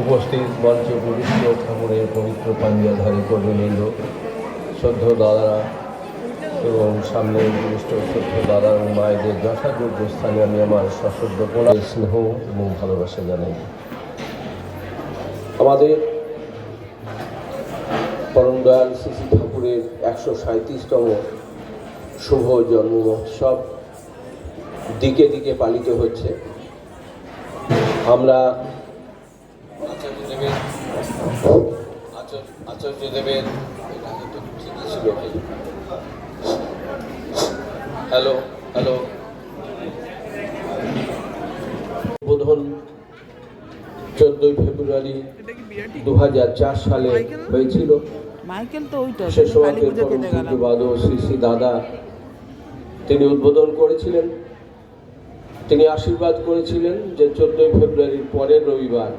উপস্থিত মঞ্চে পবিত্র ঠাকুরের পবিত্র পাঞ্জাধারী কর্মীবৃন্দ শ্রদ্ধ দাদারা এবং সামনে উপবিষ্ট শ্রদ্ধ দাদা এবং মায়েদের যথাযোগ্য স্থানে আমি আমার সশ্রদ্ধ প্রণাম স্নেহ এবং ভালোবাসা জানাই। আমাদের পরম দয়াল শ্রী ঠাকুরের একশো সাঁত্রিশতম শুভ জন্ম মহোৎসব দিকে দিকে পালিত হচ্ছে। আমরা আচার্য- হয়তো ঠিকই ছিল কি? Hello hello. উদ্বোধন চোদ্দই ফেব্রুয়ারি দু হাজার চার সালে হয়েছিল। মাইকেল তো ওইটা সে তুমি সময় কালী পুজো খেতে গেলাম পূজ্যবাদ শ্রী শ্রী দাদা তিনি উদ্বোধন করেছিলেন। তিনি আশীর্বাদ করেছিলেন যে চোদ্দই ফেব্রুয়ারির পরের রবিবার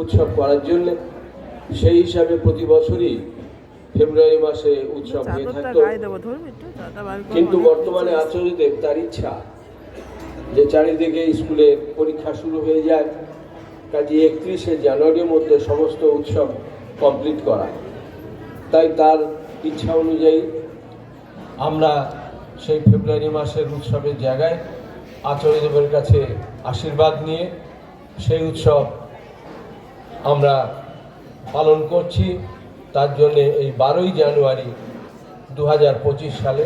উৎসব করার জন্য। সেই হিসাবে প্রতি বছরই ফেব্রুয়ারি মাসে উৎসব হয়ে থাকতো। কিন্তু বর্তমানে। আচার্যদেব তার ইচ্ছা যে চারিদিকে স্কুলে পরীক্ষা শুরু হয়ে যায় কাজে একত্রিশে জানুয়ারির মধ্যে সমস্ত উৎসব কমপ্লিট করা। তাই তার ইচ্ছা অনুযায়ী আমরা সেই ফেব্রুয়ারি মাসের উৎসবের জায়গায় আচার্যদেবের কাছে আশীর্বাদ নিয়ে সেই উৎসব আমরা পালন করছি। তার জন্যে এই বারোই জানুয়ারি দু হাজার পঁচিশ সালে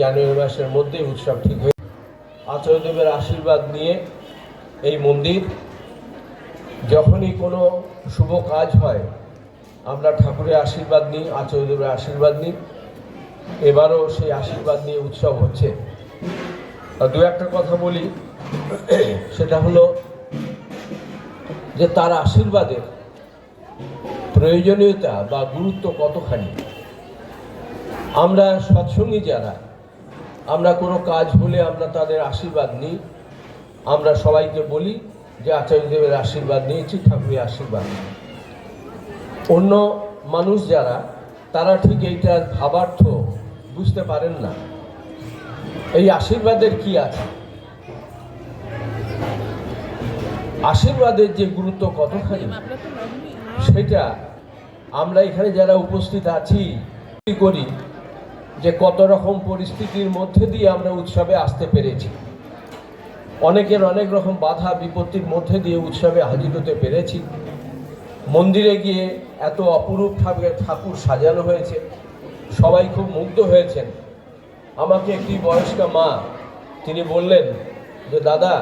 জানুয়ারি মাসের মধ্যেই উৎসব ঠিক হয়ে আচার্যদেবের আশীর্বাদ নিয়ে এই মন্দির। যখনই কোনো শুভ কাজ হয়, আমরা ঠাকুরের আশীর্বাদ নিই আচার্যদেবের আশীর্বাদ নিই। এবারও সেই আশীর্বাদ নিয়ে উৎসব হচ্ছে। দু একটা কথা বলি। সেটা হলো যে তার আশীর্বাদের প্রয়োজনীয়তা বা গুরুত্ব কতখানি? আমরা সৎসঙ্গী যারা, আমরা কোনো কাজ হলে আমরা তাদের আশীর্বাদ নিই। আমরা সবাইকে বলি যে আচার্যদেবের আশীর্বাদ নিয়েছি, ঠাকুরের আশীর্বাদ। অন্য মানুষ যারা, তারা ঠিক এইটার ভাবার্থ বুঝতে পারেন না। এই আশীর্বাদের কি আছে? আশীর্বাদের যে গুরুত্ব কতখানি? সেটা আমরা এখানে যারা উপস্থিত আছি করি? যে কত রকম পরিস্থিতির মধ্যে দিয়ে আমরা উৎসবে আসতে পেরেছি। অনেকের অনেক রকম বাধা বিপত্তির মধ্যে দিয়ে উৎসবে হাজির হতে পেরেছি। মন্দিরে গিয়ে এত অপরূপ ঠাকুর সাজানো হয়েছে। সবাই খুব মুগ্ধ হয়েছেন। আমাকে একটি বয়স্কা মা, তিনি বললেন যে, দাদা,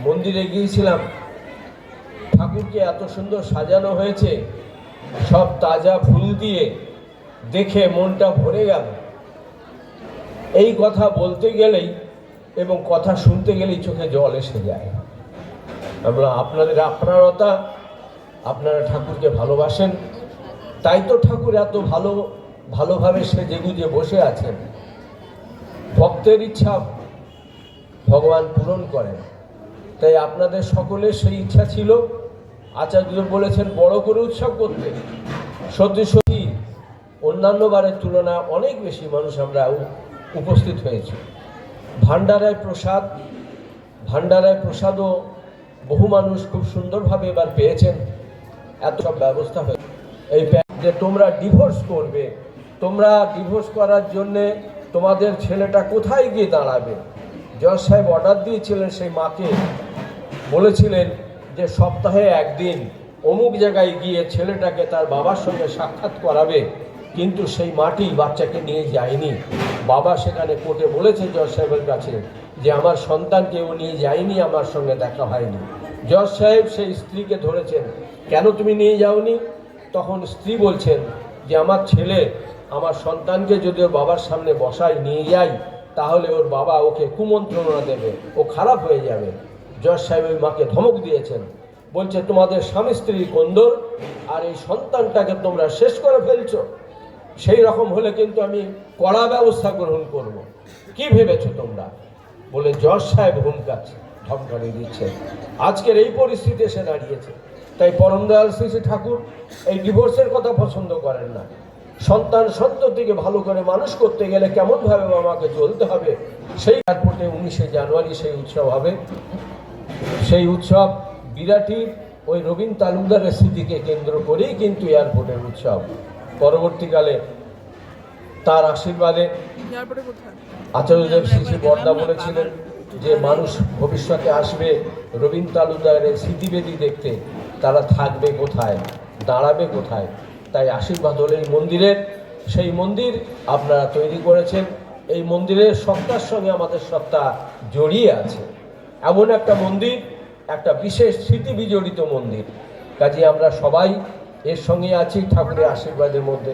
মন্দিরে গিয়েছিলাম। ঠাকুরকে এত সুন্দর সাজানো হয়েছে। সব তাজা ফুল দিয়ে দেখে মনটা ভরে গেল। এই কথা বলতে গেলেই এবং কথা শুনতে গেলেই চোখে জল এসে যায়। আমরা আপনাদের আপনারতা, আপনারা ঠাকুরকে ভালোবাসেন। তাই তো ঠাকুর এত ভালো, ভালোভাবে সেজে গুজে বসে আছেন। ভক্তের ইচ্ছা ভগবান পূরণ করেন। তাই আপনাদের সকলের সেই ইচ্ছা ছিল। আচার্য বলেছেন, বড় করে উৎসব করতে। সত্যি সত্যি অন্যান্য বারের তুলনায় অনেক বেশি মানুষ আমরা উপস্থিত হয়েছি। ভান্ডারায় প্রসাদ ভান্ডারায় প্রসাদও বহু মানুষ খুব সুন্দরভাবে এবার পেয়েছেন। এত সব ব্যবস্থা হয়েছে এই যে তোমরা ডিভোর্স করবে। তোমরা ডিভোর্স করার জন্যে তোমাদের ছেলেটা কোথায় গিয়ে দাঁড়াবে? জজ সাহেব অর্ডার দিয়েছিলেন সেই মাকে। বলেছিলেন যে সপ্তাহে একদিন অমুক জায়গায় গিয়ে ছেলেটাকে তার বাবার সঙ্গে সাক্ষাৎ করাবে, কিন্তু সেই মাটি বাচ্চাকে নিয়ে যায়নি। বাবা সেখানে কোর্টে বলেছে জজ সাহেবের কাছে যে আমার সন্তানকে ও নিয়ে যায়নি, আমার সঙ্গে দেখা হয়নি। জজ সাহেব সেই স্ত্রীকে ধরেছেন, কেন তুমি নিয়ে যাওনি? তখন স্ত্রী বলছেন যে, আমার ছেলে আমার সন্তানকে যদি ওর বাবার সামনে বসায় নিয়ে যাই, তাহলে ওর বাবা ওকে কুমন্ত্রণা দেবে, ও খারাপ হয়ে যাবে। জজ সাহেব ওই মাকে ধমক দিয়েছেন। বলছে, তোমাদের স্বামী স্ত্রী কন্দর, আর এই সন্তানটাকে তোমরা শেষ করে ফেলছো। সেই রকম হলে কিন্তু আমি কড়া ব্যবস্থা গ্রহণ করব। কি ভেবেছো তোমরা? বলে জজ সাহেব হুমকাচ্ছে, ধমকানি দিচ্ছে। আজকের এই পরিস্থিতি এসে দাঁড়িয়েছে। তাই পরম দয়াল শ্রী শ্রী ঠাকুর এই ডিভোর্সের কথা পছন্দ করেন না। সন্তান সন্ততিকে ভালো করে মানুষ করতে গেলে কেমনভাবে আমাকে চলতে হবে? সেই এয়ারপোর্টে উনিশে জানুয়ারি সেই উৎসব হবে। সেই উৎসব বিরাটির ওই রবীন তালুকদারের স্মৃতিকে কেন্দ্র করেই কিন্তু এয়ারপোর্টের উৎসব। পরবর্তীকালে তার আশীর্বাদে আচার্যদেব শ্রী শ্রী বর্দা বলেছিলেন যে মানুষ ভবিষ্যতে আসবে, রবীন তালুকদারের স্মৃতিবেদী দেখতে। তারা থাকবে কোথায়? দাঁড়াবে কোথায়? তাই আশীর্বাদ হলো এই মন্দিরের সেই মন্দির আপনারা তৈরি করেছেন। এই মন্দিরের সত্তার সঙ্গে আমাদের সত্তা জড়িয়ে আছে। এমন একটা মন্দির, একটা বিশেষ স্মৃতি বিজড়িত মন্দির। কাজে আমরা সবাই এর সঙ্গে আছি ঠাকুরের আশীর্বাদের মধ্যে।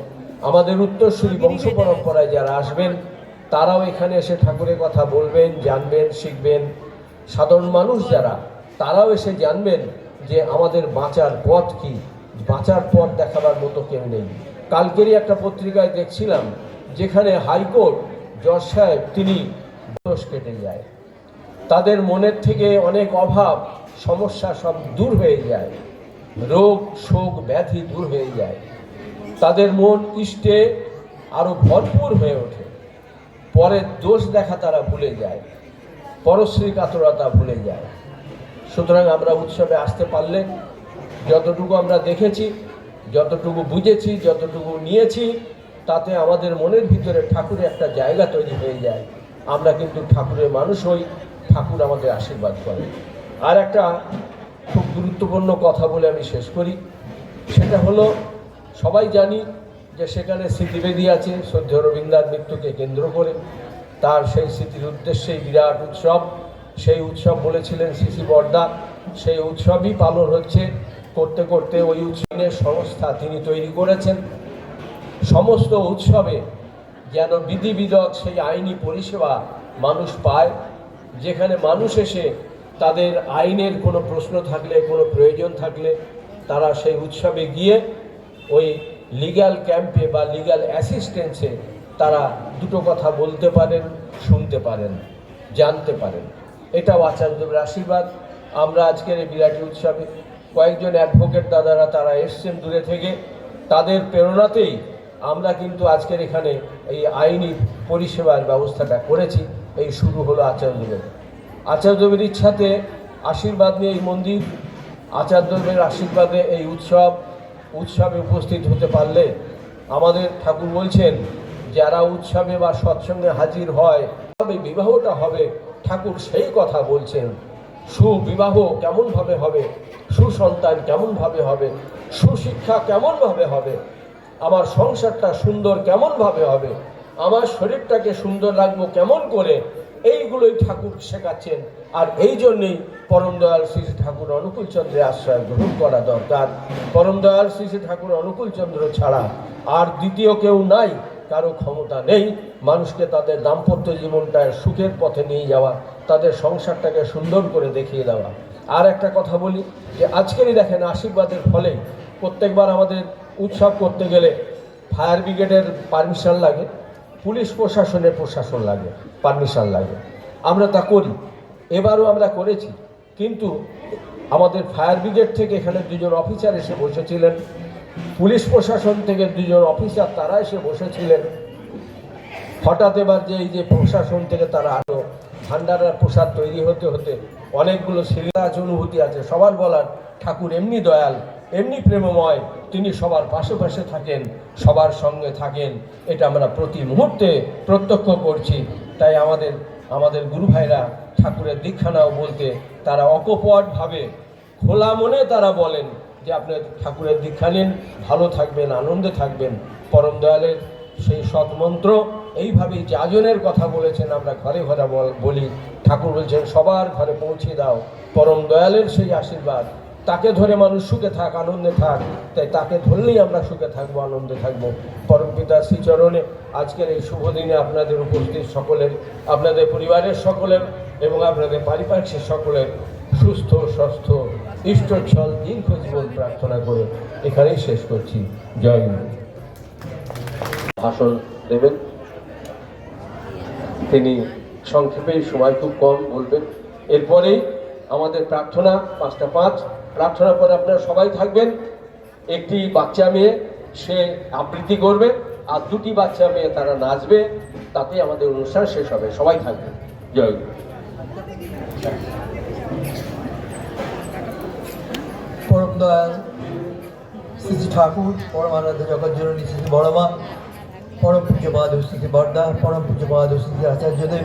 আমাদের উত্তরসূরি বংশ পরম্পরায় যারা আসবেন, তারাও এখানে এসে ঠাকুরের কথা বলবেন, জানবেন, শিখবেন। সাধারণ মানুষ যারা, তারাও এসে জানবেন যে আমাদের বাঁচার পথ কি। বাঁচার পথ দেখাবার মতো কেউ নেই। কালকেরই একটা পত্রিকায় দেখছিলাম, যেখানে হাইকোর্ট জজ সাহেব তিনি দোষ কেটে যায়। তাদের মনের থেকে অনেক অভাব, সমস্যা সব দূর হয়ে যায়। রোগ, শোক, ব্যাধি দূর হয়ে যায়। তাদের মন ইষ্টে আরও ভরপুর হয়ে ওঠে। পরের দোষ দেখা তারা ভুলে যায়। পরশ্রী কাতরতা ভুলে যায়। সুতরাং আমরা উৎসবে আসতে পারলে যতটুকু আমরা দেখেছি, যতটুকু বুঝেছি, যতটুকু নিয়েছি, তাতে আমাদের মনের ভিতরে ঠাকুরের একটা জায়গা তৈরি হয়ে যায়। আমরা কিন্তু ঠাকুরের মানুষ হই, ঠাকুর আমাদের আশীর্বাদ করে। আর একটা খুব গুরুত্বপূর্ণ কথা বলে আমি শেষ করি। সেটা হলো, সবাই জানি যে সেখানে স্মৃতিবেদী আছে, সদ্য রবীন্দ্রার মৃত্যুকে কেন্দ্র করে। তার সেই স্মৃতির উদ্দেশ্যেই বিরাট উৎসব, সেই উৎসব বলেছিলেন সিসি বর্দা। সেই উৎসবই পালন হচ্ছে। করতে করতে ওই উৎসবের সংস্থা তিনি তৈরি করেছেন। সমস্ত উৎসবে যেন বিধিবিধক সেই আইনি পরিষেবা মানুষ পায়, যেখানে মানুষ এসে তাদের আইনের কোনো প্রশ্ন থাকলে, কোনো প্রয়োজন থাকলে তারা সেই উৎসবে গিয়ে ওই লিগ্যাল ক্যাম্পে বা লিগ্যাল অ্যাসিস্ট্যান্সে তারা দুটো কথা বলতে পারেন, শুনতে পারেন, জানতে পারেন। এটাও আচার্যদেবের আশীর্বাদ। আমরা আজকের এই বিরাটি উৎসবে কয়েকজন অ্যাডভোকেট দাদারা তারা এসছেন দূরে থেকে। তাদের প্রেরণাতেই আমরা কিন্তু আজকের এখানে এই আইনি পরিষেবার ব্যবস্থাটা করেছি। এই শুরু হলো আচার্যদেবের আচার্যদেবের ইচ্ছাতে আশীর্বাদ নিয়ে এই মন্দির আচার্যদেবের আশীর্বাদে এই উৎসব, উৎসবে উপস্থিত হতে পারলে আমাদের ঠাকুর বলছেন, যারা উৎসবে বা সৎসঙ্গে হাজির হয়, তবে বিবাহটা হবে, ঠাকুর সেই কথা বলছেন। সুবিবাহ কেমনভাবে হবে? সুসন্তান কেমনভাবে হবে? সুশিক্ষা কেমনভাবে হবে? আমার সংসারটা সুন্দর কেমনভাবে হবে? আমার শরীরটাকে সুন্দর রাখব কেমন করে? এইগুলোই ঠাকুর শেখাচ্ছেন। আর এই জন্যেই পরম দয়াল শ্রী শ্রী ঠাকুর অনুকূল চন্দ্রের আশ্রয় গ্রহণ করা দরকার। পরম দয়াল শ্রী শ্রী ঠাকুর অনুকূল চন্দ্র ছাড়া আর দ্বিতীয় কেউ নাই। কারও ক্ষমতা নেই, মানুষকে তাদের দাম্পত্য জীবনটা সুখের পথে নিয়ে যাওয়া, তাদের সংসারটাকে সুন্দর করে দেখিয়ে দেওয়া। আর একটা কথা বলি, যে আজকেরই দেখেন আশীর্বাদের ফলে প্রত্যেকবার আমাদের উৎসব করতে গেলে ফায়ার ব্রিগেডের পারমিশন লাগে, পুলিশ প্রশাসনের প্রশাসন লাগে, পারমিশন লাগে। আমরা তা করি, এবারও আমরা করেছি। কিন্তু আমাদের ফায়ার ব্রিগেড থেকে এখানে দুজন অফিসার এসে বসেছিলেন। পুলিশ প্রশাসন থেকে দুজন অফিসার তারা এসে বসেছিলেন। হঠাৎ এবার যে এই যে প্রশাসন থেকে তারা আলো, ভান্ডারার প্রসাদ তৈরি হতে হতে অনেকগুলো সিরিয়াস অনুভূতি আছে। সবার বলার ঠাকুর এমনি দয়াল, এমনি প্রেমময়, তিনি সবার পাশে পাশে থাকেন, সবার সঙ্গে থাকেন। এটা আমরা প্রতি মুহূর্তে প্রত্যক্ষ করছি। তাই আমাদের আমাদের গুরু ভাইরা ঠাকুরের দীক্ষানাও বলতে তারা অকপটভাবে খোলা মনে তারা বলেন। যে আপনি ঠাকুরের দীক্ষা নিন, ভালো থাকবেন, আনন্দে থাকবেন, পরম দয়ালের সেই সৎমন্ত্র। এইভাবেই যাজনের কথা বলেছেন আমরা ঘরে ঘরে বল- ঠাকুর বলছেন, সবার ঘরে পৌঁছে দাও, পরম দয়ালের সেই আশীর্বাদ। তাকে ধরে মানুষ সুখে থাক, আনন্দে থাক, তাই তাকে ধরলেই আমরা সুখে থাকব, আনন্দে থাকব। পরম পিতার শ্রীচরণে আজকের এই শুভ দিনে আপনাদের উপস্থিত সকলের, আপনাদের পরিবারের সকলের এবং আপনাদের পারিপার্শ্বিক সকলের সুস্থ স্বাস্থ ইষ্টচ্ছল দীর্ঘ জীবন প্রার্থনা করে এখানেই শেষ করছি। জয় ভাষণ দেবেন। তিনি সংক্ষেপে সময় খুব কম বলবেন। এরপরেই আমাদের প্রার্থনা পাঁচটা পাঁচ। প্রার্থনা পরে আপনারা সবাই থাকবেন। একটি বাচ্চা মেয়ে, সে আবৃত্তি করবে আর দুটি বাচ্চা মেয়ে তারা নাচবে। তাতে আমাদের অনুষ্ঠান শেষ হবে। সবাই থাকবে জয় গুরু দয়াল শ্রী ঠাকুর, পরমানন্দ জগৎজননী শ্রী বড়মা পরম পূজ্যপাদ শ্রী বর্দা পরম পূজ্যপাদ শ্রী আচার্যদেব,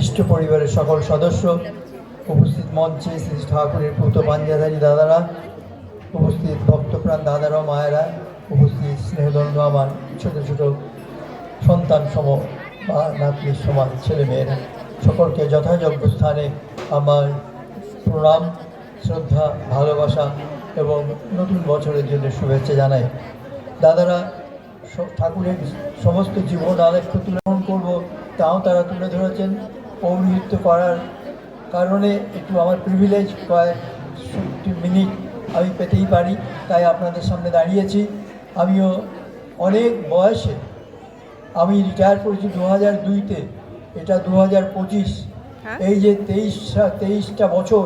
ইষ্ট পরিবারের সকল সদস্য উপস্থিত মঞ্চে শ্রী ঠাকুরের পুত পাঞ্জাধারী দাদারা, উপস্থিত ভক্তপ্রাণ দাদারা মায়েরা, উপস্থিত স্নেহদণ্ড আমার ছোট ছোট সন্তান সম বা নাতনির সমান ছেলে মেয়েরা। সকলকে যথাযোগ্য স্থানে আমার প্রণাম, শ্রদ্ধা, ভালোবাসা এবং নতুন বছরের জন্য শুভেচ্ছা জানাই। দাদারা ঠাকুরের সমস্ত জীবন আলেখ্য তুলে করব তাও তারা তুলে ধরেছেন। পৌরহিত্য করার কারণে একটু আমার প্রিভিলেজ কয়েক মিনিট আমি পেতেই পারি তাই আপনাদের সামনে দাঁড়িয়েছি। আমিও অনেক বয়সে আমি রিটায়ার করেছি দু হাজার দুইতে এটা দু হাজার পঁচিশ। হ্যাঁ? এই যে তেইশ তেইশটা বছর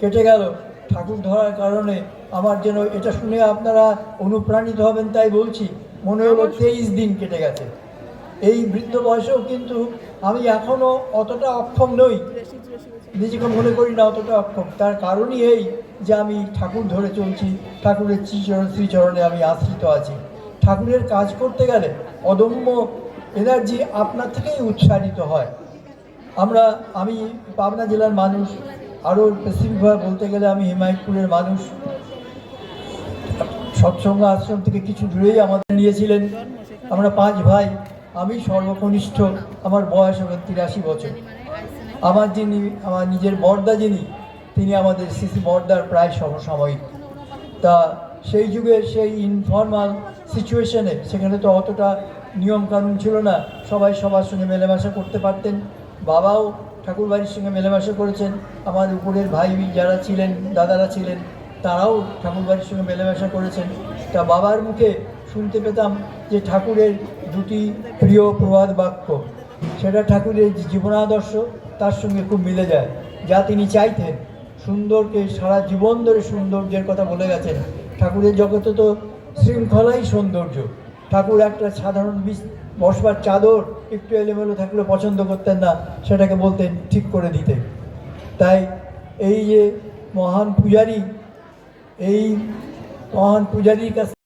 কেটে গেল ঠাকুর ধরার কারণে আমার যেন এটা শুনে আপনারা অনুপ্রাণিত হবেন তাই বলছি। মনে হলো তেইশ দিন কেটে গেছে। এই বৃদ্ধ বয়সেও কিন্তু আমি এখনও অতটা অক্ষম নই। নিজেকে মনে করি না অতটা অক্ষম। তার কারণই এই যে আমি ঠাকুর ধরে চলছি ঠাকুরের শ্রীচরণ শ্রীচরণে আমি আশ্রিত আছি। ঠাকুরের কাজ করতে গেলে অদম্য এনার্জি আপনার থেকেই উৎসাহিত হয়। আমরা আমি পাবনা জেলার মানুষ আরও স্পেসিফিকভাবে বলতে গেলে আমি হিমায়তপুরের মানুষ। সৎসঙ্গ আশ্রম থেকে কিছু দূরেই আমাদের নিয়েছিলেন। আমরা পাঁচ ভাই, আমি সর্বকনিষ্ঠ, আমার বয়স হবে তিরাশি বছর। আমার যিনি, আমার নিজের বর্দা যিনি, তিনি আমাদের সিসি বর্দার প্রায় সমসাময়িক। তা সেই যুগে সেই ইনফর্মাল সিচুয়েশনে সেখানে তো অতটা নিয়মকানুন ছিল না। সবাই সবার সঙ্গে মেলামেশা করতে পারতেন। বাবাও ঠাকুরবাড়ির সঙ্গে মেলামেশা করেছেন। আমার উপরের ভাই যারা ছিলেন, দাদারা ছিলেন, তারাও ঠাকুরবাড়ির সঙ্গে মেলামেশা করেছেন। তা বাবার মুখে শুনতে পেতাম যে ঠাকুরের দুটি প্রিয় প্রবাদ বাক্য। সেটা ঠাকুরের জীবনাদর্শ, তার সঙ্গে খুব মিলে যায়। যা তিনি চাইতেন। সুন্দরকে সারা জীবন ধরে সৌন্দর্যের কথা বলে গেছেন। ঠাকুরের জগতে তো শৃঙ্খলাই সৌন্দর্য। ঠাকুর একটা সাধারণ বসবার চাদর একটু এলোমেলো থাকলে পছন্দ করতেন না, সেটাকে বলতেন ঠিক করে দিতে। তাই এই যে মহান পূজারী, এই মহান পূজারীর কাছে